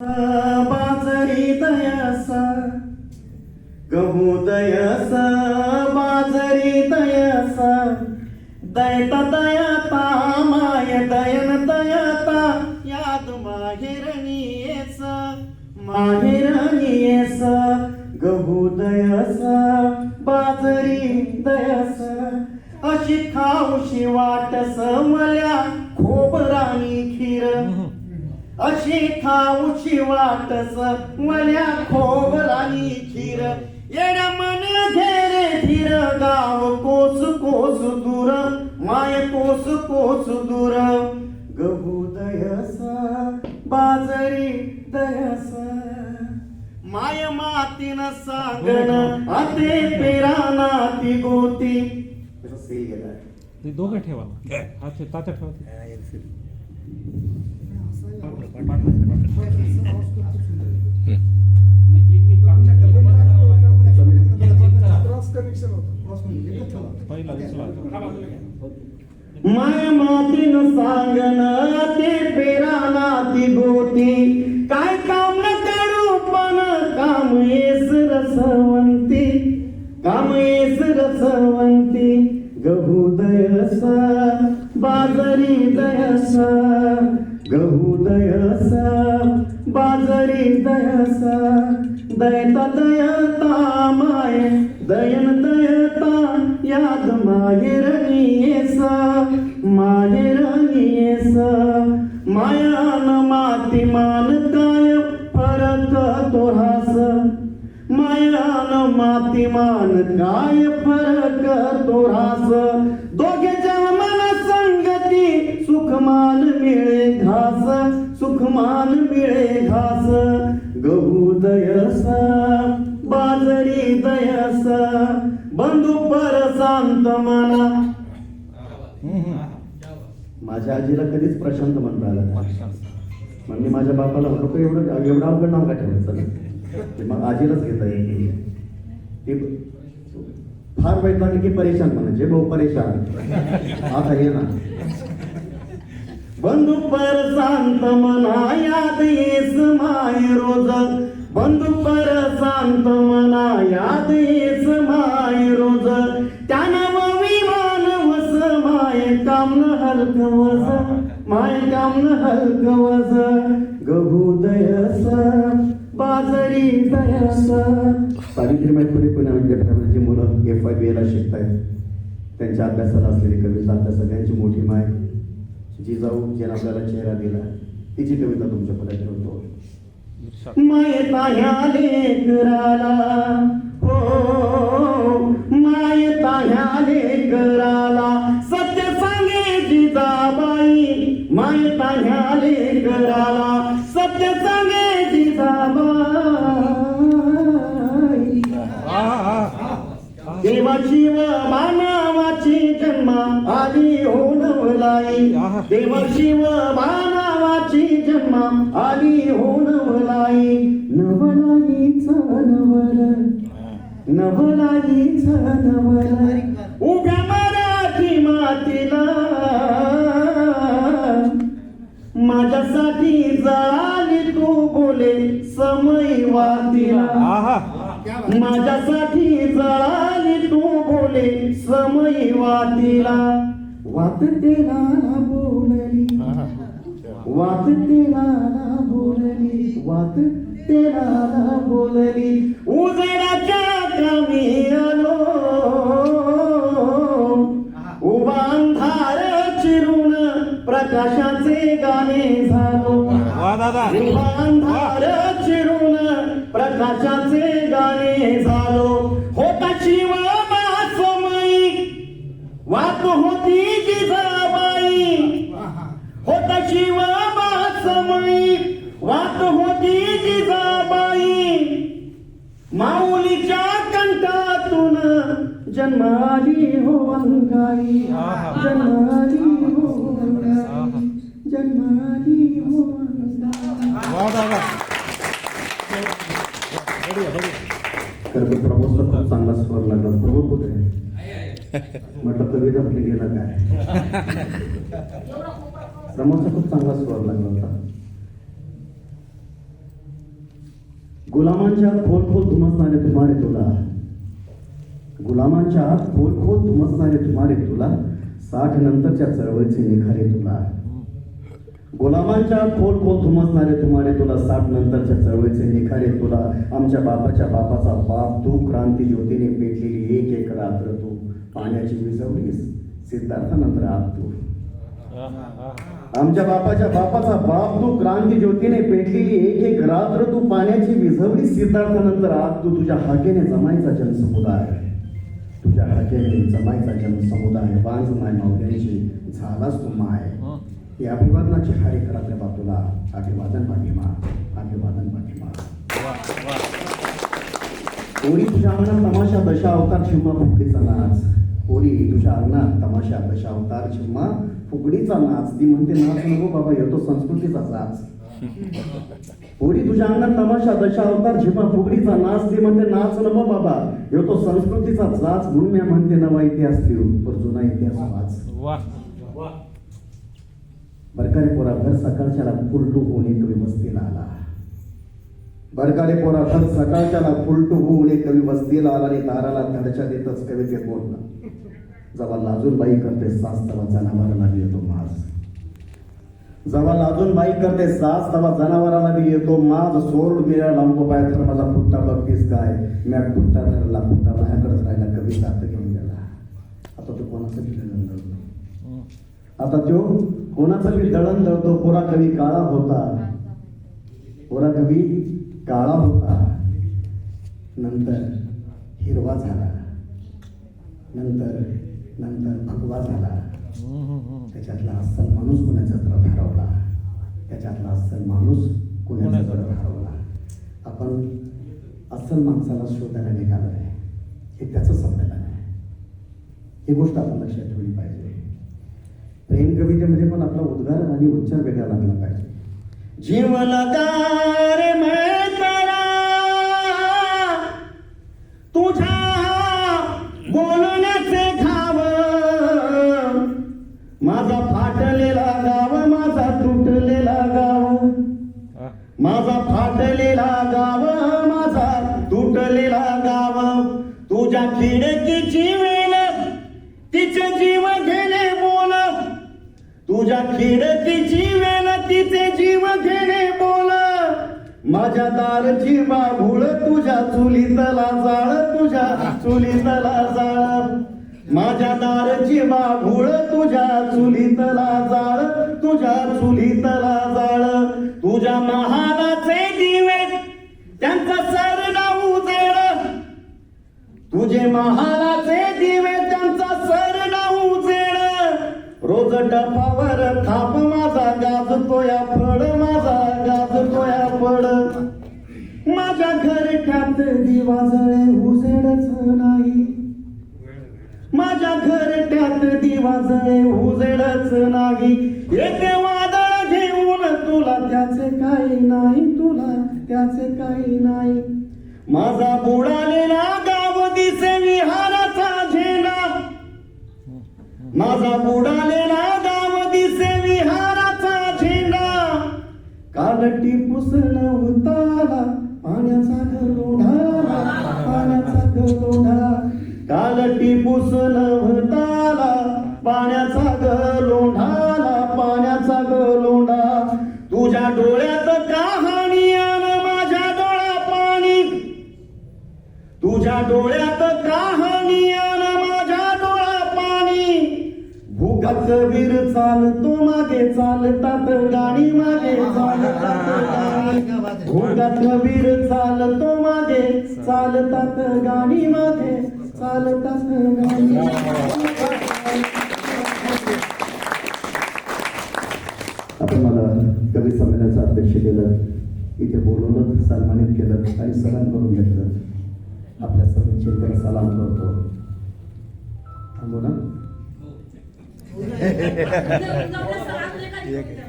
बाजरी दयासा गहू दयासा बाजरी दयासा दयता दयाता माय दयन दयाता याद माहेरणीयेस माहेरणीयेस गहू दयासा बाजरी दयासा. अशी खाऊशी वाटस मल्या खोबराणी खीर अशी खाऊची वाटस मल्या खोबरानी खीर. येड्या मन घेरे धीर गाव कोस कोस दूर माय कोस कोस दूर. गहू दयसा बाजरी दयसा. माय मातीन सांगण आते पेराना ती गोती दोघं ठेवा. हा तात्या ठेवा. माय मातीन सांगन ते पेराना ती गोती काय काम न करू पण काम येस रसवंती. काम येस रसवंती. गहू दयसा बाजरी दयसा. बाजरी दयता दयता माय दयन दयता याद माहेरणी येसा माहेरणी येसा मायान माती मान काय फरक तो हास. मायान माती मान काय फरक तो रास मन संगती सुखमान मिळे घास सुखमान मिळे घास. गहू दयसा बाजरी दयसा बंधू पर शांत मना. माझ्या आजीला कधीच प्रशांत म्हणता आलं मग मी माझ्या बापाला म्हणतो एवढं एवढं अवघड नाव का ठेवायचं ते मग आजीलाच घेता येईल. ते फार वैतानी की परेशान म्हणायचे भाऊ परेशान आता हे ना. बंधू पर शांत मना याद येस माय रोज बंधू पर शांत मना याद येस माय रोज त्यानं विमान वस माय काम न हलक वस माय काम न हलक वस गहू दयस बाजरी दयस सावित्री पुणे पुणे विद्यापीठामध्ये मुलं एफ आय बी एला शिकतायत त्यांच्या अभ्यासाला असलेली कविता आपल्या सगळ्यांची मोठी माय जिजाऊ ज्याने आपल्याला चेहरा दिला तिची कविता तुमच्यापुढे ठेवतो मायता ह्या लेकराला हो मायता ह्या लेकराला. देवाची व मानवाची जन्म आली हो नवलाई देवाची व मानवाची जन्म आली हो नवलाई नवलाईच नवल. नवलाईच नवल. उभ्या मराठी मातीला. माझ्यासाठी जळाली तू बोले समय वातीला. आहा. माझ्यासाठी जळाली तू बोले समय वातीला. वात तेला बोलली. वात तेला बोलली. वात तेला अंधार चिरून प्रकाशाचे गाणे झालो. होता शिव मासमयी वाट होती जिजाबाई होता शिव मासमयी वाट होती जिजाबाई माऊलीच्या कंठातून जन्माली हो अंगाई. जन्माली हो अंगाई. जन्माली हो तर प्रभूचा खूप चांगला स्वर लागला. प्रभू कुठे आहे? म्हटलं कविता म्हटलं गेला काय प्रमोदचा खूप चांगला स्वर लागला होता. गुलामांच्या खोल खोल धुमसणारे तुम्हारे तुला. गुलामांच्या खोल खोल धुमसणारे तुम्हारे तुला. साठ नंतरच्या चळवळीचे निखारे तुला. गुलामांच्या खोल खोल धुमसणारे तुम्हारे तुला साठ नंतरच्या चळवळीचे निखारे तुला आमच्या बापाच्या बापाचा बाप तू क्रांती ज्योतीने पेटलेली एक एक रात्र तू पाण्याची विजवलीस सिद्धार्थानंतर आत तू. आमच्या बापाच्या बापाचा बाप तू क्रांती ज्योतीने पेटलेली एक एक रात्र तू पाण्याची विझवली सिद्धार्थानंतर आज तू तुझ्या हाकेने जमायचा जनसमुदाय. तुझ्या हाकेने जमायचा जनसमुदाय. बांज माय मावल्यांची झालाच तू माय. ही अभिवादनाची हारी करा बाजूला. अभिवादन पाठिमा अभिवादन पाठिमा ओरी तुझ्या अंगणात तमाशा दशा अवतार छिम्मा फुगडीचा नाच? ओरी तुझ्या अंगणात तमाशा दशा अवतार छिम्मा फुगडीचा नाच? ती म्हणते नाच नको बाबा येतो संस्कृतीचा नाच ओरी तुझ्या अंगणात तमाशा दशा अवतार झिम्मा फुगडीचा नाच? ती म्हणते नाच नको बाबा येतो संस्कृतीचा नाच म्हणून मी म्हणते नवा इतिहास लिहू पर जुना इतिहास वाच. वा बरकारे पोरा भर सकाळच्याला फुलटू होऊन एक व्यवस्थेला आला. बरकारे पोरा भर सकाळच्याला फुलटू होऊन एक कवी वस्तीला आला आणि दाराला धडच्या देतच कविते बोलला जवा लाजून बाई करते सास तवा जनावराला बी येतो माज. जवा लाजून बाई करते सास तवा जनावराला बी येतो माज. सोड मिळा लांब पाय तर माझा फुट्टा बघतीस काय? म्या फुट्टा धरला फुट्टा माझ्याकडेच राहिला कवी साथ घेऊन गेला आता तो कोणाचं बी दळण दळतो आता तो कोणाचा मी दळण दळतो पोरा कवी काळा होता. पोरा कवी काळा होता. नंतर हिरवा झाला. नंतर नंतर भगवा झाला. त्याच्यातला अस्सल माणूस कुणाचा तर हरवला. त्याच्यातला अस्सल माणूस कुणाचा तर हरवला. आपण अस्सल माणसाला शोधायला निघालोय. हे त्याचं संमेलन आहे. ही गोष्ट आपण लक्षात ठेवली पाहिजे. प्रेम कवितेमध्ये पण आपला उद्गार आणि उच्चार वेगळा लागला पाहिजे. जीव लगार मैं तेरा तुझ्या बोलण्याचे घाव माझा फाटलेला गाव माझा तुटलेला गाव. माझा फाटलेला गाव माझा तुटलेला गाव. तुझ्या खिडकीची तुझ्या खिडकीची तिचे जीव घेणे बोल. माझ्या दारची बाभूळ तुझ्या चुलीतला जाळ तुझ्या चुलीतला जाळ. माझ्या दारची बाभूळ तुझ्या चुलीतला जाळ तुझ्या चुलीतला जाळ. तुझ्या महालाचे दिवे त्यांचा सरडा उजेड तुझे महा रोज डफावर थाप माझा गाजतोया फड माझा गाजतोया फड. माझ्या घरट्यात दिवा जळे उजेडच नाही. माझ्या घरट्यात दिवा जळे उजेडच नाही. येते वादळ घेऊन तुला त्याचे काही नाही तुला त्याचे काही नाही. माझा बुडालेला गाव दिसे विहाराचा झेंडा. माझा बुडालेला काल टिपूस नव्हताला पाण्याचा गलोढा भूगत वीर चालतो मागे चालतात गाडी मागे चालतात गाडी वीर चालतो मागे चालतात गाडी मागे चालतात आपण मला कवी संमेलनाचं अध्यक्ष केलं इथे बोलवलं सन्मानित केलं आणि सलाम करून घेतलं. आपल्या सर्व चिंतन सलाम करतो. थांबू ना. जाऊ- जाऊ-